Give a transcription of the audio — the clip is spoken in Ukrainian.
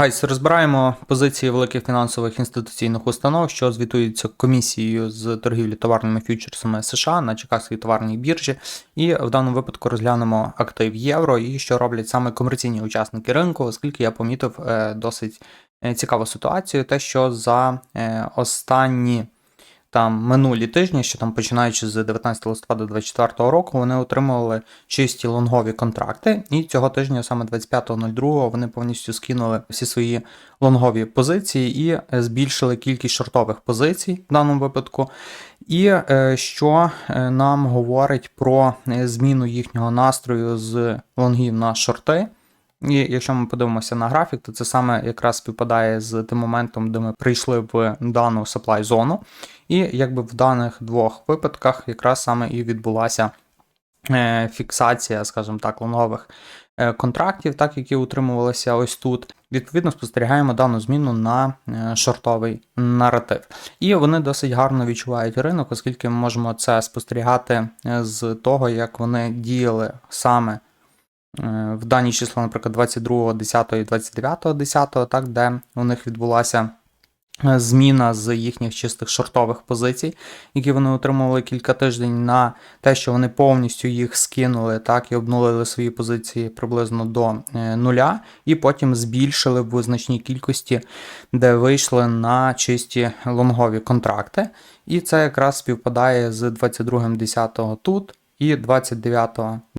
Гайс, розбираємо позиції великих фінансових інституційних установ, що звітуються комісією з торгівлі товарними фьючерсами США на Чикагській товарній біржі. І в даному випадку розглянемо актив євро і що роблять саме комерційні учасники ринку, оскільки я помітив е, досить е, цікаву ситуацію, те, що за е, останні там минулі тижні, що там починаючи з 19 листопада 2024 року, вони отримували чисті лонгові контракти, і цього тижня, саме 25.02, вони повністю скинули всі свої лонгові позиції і збільшили кількість шортових позицій в даному випадку. І е, що е, нам говорить про е, зміну їхнього настрою з лонгів на шорти. І якщо ми подивимося на графік, то це саме якраз співпадає з тим моментом, де ми прийшли в дану supply зону. І якби в даних двох випадках якраз саме і відбулася е, фіксація, скажімо так, лонгових е, контрактів, так які утримувалися ось тут. Відповідно, спостерігаємо дану зміну на е, шортовий наратив. І вони досить гарно відчувають ринок, оскільки ми можемо це спостерігати з того, як вони діяли саме. Е, в дані числа, наприклад, 22.10 і 29.10, так, де у них відбулася е, зміна з їхніх чистих шортових позицій, які вони отримували кілька тижнень на те, що вони повністю їх скинули, так, і обнулили свої позиції приблизно до е, нуля, і потім збільшили в значній кількості, де вийшли на чисті лонгові контракти. І це якраз співпадає з 22.10 тут і 29